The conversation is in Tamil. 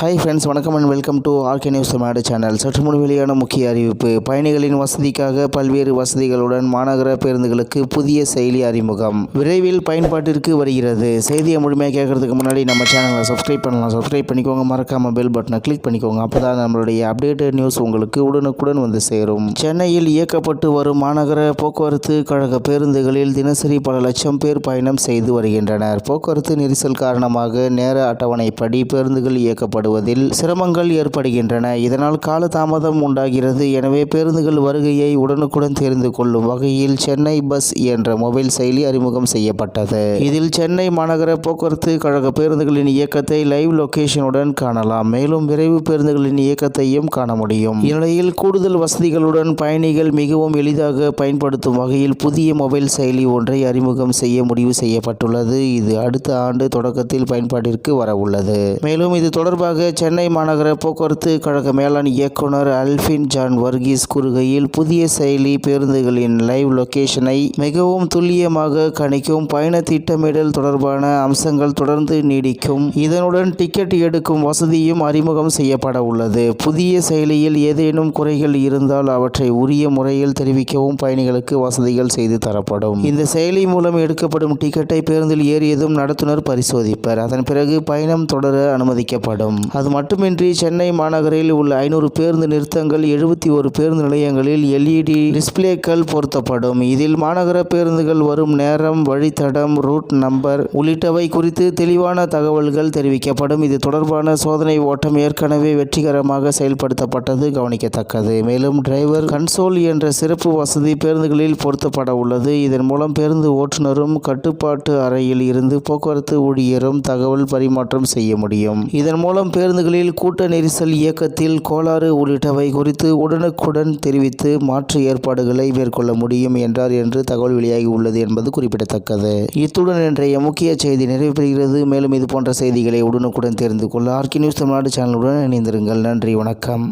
ஹாய் ஃப்ரெண்ட்ஸ் வணக்கம் and welcome to R K news Tamil Nadu channel சற்று முன் வெளியான முக்கிய அறிவிப்பு. பயணிகளின் வசதிக்காக பல்வேறு வசதிகளுடன் மாநகர பேருந்துகளுக்கு புதிய செயலி அறிமுகம். விரைவில் பயன்பாட்டிற்கு வருகிறது. செய்தியை முழுமையாக கேட்கறதுக்கு முன்னாடி நம்ம சேனலை சப்ஸ்கிரைப் பண்ணலாம். சப்ஸ்கிரைப் பண்ணிக்கோங்க. மறக்காம பெல் பட்டனை கிளிக் பண்ணிக்கோங்க. அப்போதான் நம்மளுடைய அப்டேட்டட் நியூஸ் உங்களுக்கு உடனுக்குடன் வந்து சேரும். சென்னையில் இயக்கப்பட்டு வரும் மாநகர போக்குவரத்து கழக பேருந்துகளில் தினசரி பல லட்சம் பேர் பயணம் செய்து வருகின்றனர். போக்குவரத்து நெரிசல் காரணமாக நேர அட்டவணைப்படி பேருந்துகள் இயக்கப்படுவதில் சிரமங்கள் ஏற்படுகின்றன. இதனால் காலதாமதம் உண்டாகிறது. எனவே பேருந்துகள் வருகையை உடனுக்குடன் தெரிந்து கொள்ளும் வகையில் சென்னை பஸ் என்ற மொபைல் செயலி அறிமுகம் செய்யப்பட்டது. இதில் சென்னை மாநகர போக்குவரத்து கழக பேருந்துகளின் இயக்கத்தை லைவ் லொகேஷனுடன் காணலாம். மேலும் விரைவு பேருந்துகளின் இயக்கத்தையும் காண முடியும். இந்நிலையில் கூடுதல் வசதிகளுடன் பயணிகள் மிகவும் எளிதாக பயன்படுத்தும் வகையில் புதிய மொபைல் செயலி ஒன்றை அறிமுகம் செய்ய முடிவு செய்யப்பட்டுள்ளது. இது அடுத்த ஆண்டு தொடக்கத்தில் பயன்பாட்டிற்கு வரவுள்ளது. மேலும் இது தொடர்பாக சென்னை மாநகர போக்குவரத்து கழக மேலாண் இயக்குனர் அல்பின் ஜான் வர்கீஸ் கூறுகையில் புதிய செயலி பேருந்துகளின் லைவ் லொகேஷனை மிகவும் துல்லியமாக கணிக்கும் பயண திட்டமிடல் தொடர்பான அம்சங்கள் தொடர்ந்து நீடிக்கும். இதனுடன் டிக்கெட் எடுக்கும் வசதியும் அறிமுகம் செய்யப்பட உள்ளது. புதிய செயலியில் ஏதேனும் குறைகள் இருந்தால் அவற்றை உரிய முறையில் தெரிவிக்கவும் பயணிகளுக்கு வசதிகள் செய்து தரப்படும். இந்த செயலி மூலம் எடுக்கப்படும் டிக்கெட்டை பேருந்தில் ஏறியதும் நடத்துனர் பரிசோதிப்பர். அதன் பிறகு பயணம் தொடர அனுமதிக்கப்படும். அது மட்டுமின்றி சென்னை மாநகரில் உள்ள ஐநூறு பேருந்து நிறுத்தங்கள் எழுபத்தி ஒரு பேருந்து நிலையங்களில் எல்இடி டிஸ்பிளேக்கள் பொருத்தப்படும். இதில் மாநகர பேருந்துகள் வரும் நேரம் வழித்தடம் ரூட் நம்பர் உள்ளிட்டவை குறித்து தெளிவான தகவல்கள் தெரிவிக்கப்படும். இது தொடர்பான சோதனை ஓட்டம் ஏற்கனவே வெற்றிகரமாக செயல்படுத்தப்பட்டது கவனிக்கத்தக்கது. மேலும் டிரைவர் கன்சோல் என்ற சிறப்பு வசதி பேருந்துகளில் பொருத்தப்பட உள்ளது. இதன் மூலம் பேருந்து ஓட்டுநரும் கட்டுப்பாட்டு அறையில் இருந்து போக்குவரத்து ஊழியரும் தகவல் பரிமாற்றம் செய்ய முடியும். இதன் மூலம் பேருந்துகளில் கூட்ட நெரிசல் இயக்கத்தில் கோளாறு உள்ளிட்டவை குறித்து உடனுக்குடன் தெரிவித்து மாற்று ஏற்பாடுகளை மேற்கொள்ள முடியும் என்றார் என்று தகவல் வெளியாகி உள்ளது என்பது குறிப்பிடத்தக்கது. இத்துடன் இன்றைய முக்கிய செய்தி நிறைவு பெறுகிறது. மேலும் இது போன்ற செய்திகளை உடனுக்குடன் தெரிந்து கொள்ள ஆர்கி நியூஸ் தமிழ்நாடு சேனலுடன் இணைந்திருங்கள். நன்றி வணக்கம்.